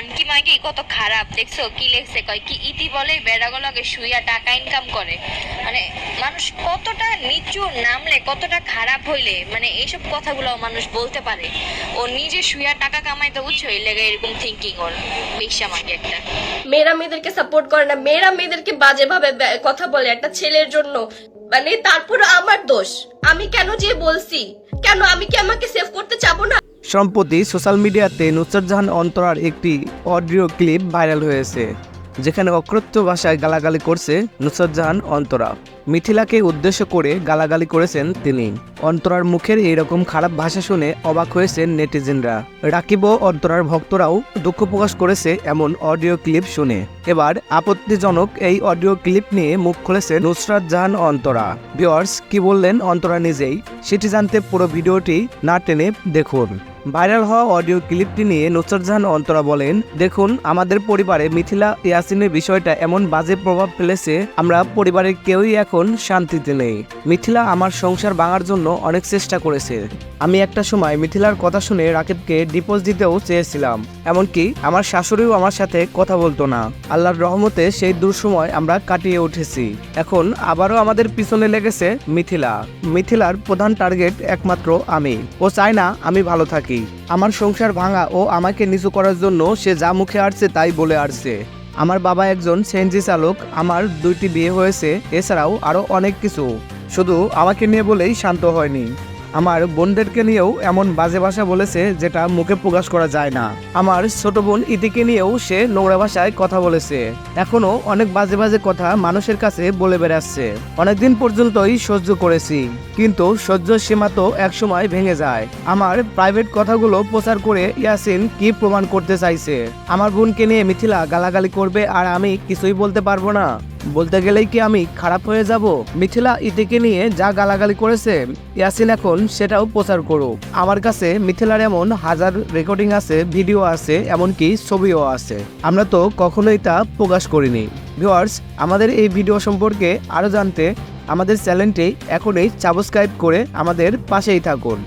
খানকি মাইকে কত খারাপ। দেখছ, কি লেখছে, কয়, কি ইতি বলে বেড়াগুলোকে শুইয়া টাকা ইনকাম করে। মানে মানুষ কতটা নিচু নামলে, কতটা খারাপ হইলে মানে এইসব কথাগুলো মানুষ বলতে পারে। ও নিজে শুইয়া টাকা কামাইতে, বুঝছ? এই লেগে এরকম থিঙ্কিং ওর বেশ্যা মাগে একটা। মেয়েরা মেয়েদেরকে সাপোর্ট করে না। মেয়েরা মেয়েদেরকে বাজেভাবে ব্যা- কথা বলে একটা ছেলের জন্য। মানে তারপর আমার দোষ। আমি কেন যে বলছি? কেন আমি কি আমাকে সেভ করতে চাবো? সম্প্রতি সোশ্যাল মিডিয়াতে নুসরত জাহান অন্তরার একটি অডিও ক্লিপ ভাইরাল হয়েছে, যেখানে অকৃত্য ভাষায় গালাগালি করছে নুসরত জাহান অন্তরা। মিথিলাকে উদ্দেশ্য করে গালাগালি করেছেন তিনি। অন্তরার মুখের এইরকম খারাপ ভাষা শুনে অবাক হয়েছেন নেটিজেনরা। রাকিব ও অন্তরার ভক্তরাও দুঃখ প্রকাশ করেছে এমন অডিও ক্লিপ শুনে। এবার আপত্তিজনক এই অডিও ক্লিপ নিয়ে মুখ খুলেছে নুসরাত জাহান অন্তরা। ভিওয়ার্স কি বললেন অন্তরা নিজেই? সেটি জানতে পুরো ভিডিওটি না টেনে দেখুন। ভাইরাল হওয়া অডিও ক্লিপটি নিয়ে নুসরাত জাহান অন্তরা বলেন, দেখুন, আমাদের পরিবারে মিথিলা ইয়াসিনের বিষয়টা এমন বাজে প্রভাব ফেলেছে, আমরা পরিবারের কেউই এখন শান্তিতে নেই। মিথিলা আমার সংসার ভাঙার জন্য অনেক চেষ্টা করেছে। আমি একটা সময় মিথিলার কথা শুনে রাকিবকে ডিপোজ দিতেও চেয়েছিলাম, এমনকি আমার শাশুড়িও আমার সাথে কথা বলতো না। আল্লাহর রহমতে সেই দুঃসময় আমরা কাটিয়ে উঠেছি। এখন আবারও আমাদের পিছনে লেগেছে মিথিলা। মিথিলার প্রধান টার্গেট একমাত্র আমি। ও চায় না আমি ভালো থাকি। আমার সংসার ভাঙা ও আমাকে নিচু করার জন্য সে যা মুখে আসছে তাই বলে আসছে আমার বাবা একজন সেনজি চালক, আমার দুইটি বিয়ে হয়েছে, এছাড়াও আরও অনেক কিছু। শুধু আমাকে নিয়ে বলেই শান্ত হয়নি। আমার বোনদেরকে নিয়েও এমন বাজে ভাষা বলেছে যেটা মুখে প্রকাশ করা যায় না। আমার ছোট বোন ইতিকে নিয়েও সে নোংরা ভাষায় কথা বলেছে। এখনও অনেক বাজে বাজে কথা মানুষের কাছে বলে বেড়াচ্ছে। অনেকদিন পর্যন্তই সহ্য করেছি, কিন্তু সহ্য সীমা তো একসময় ভেঙে যায়। আমার প্রাইভেট কথাগুলো প্রচার করে ইয়াসিন কি প্রমাণ করতে চাইছে? আমার বোনকে নিয়ে মিথিলা গালাগালি করবে আর আমি কিছুই বলতে পারব না। বলতে গেলেই কি আমি খারাপ হয়ে যাব? মিথিলা ইতিকে নিয়ে যা গালাগালি করেছে, ইয়াসিন এখন সেটাও প্রচার করুক। আমার কাছে মিথিলার এমন হাজার রেকর্ডিং আছে ভিডিও আছে, এমনকি ছবিও আছে। আমরা তো কখনোই তা প্রকাশ করিনি। ভিউয়ার্স আমাদের এই ভিডিও সম্পর্কে আরও জানতে আমাদের চ্যানেলটি এখনই সাবস্ক্রাইব করে আমাদের পাশেই থাকুন।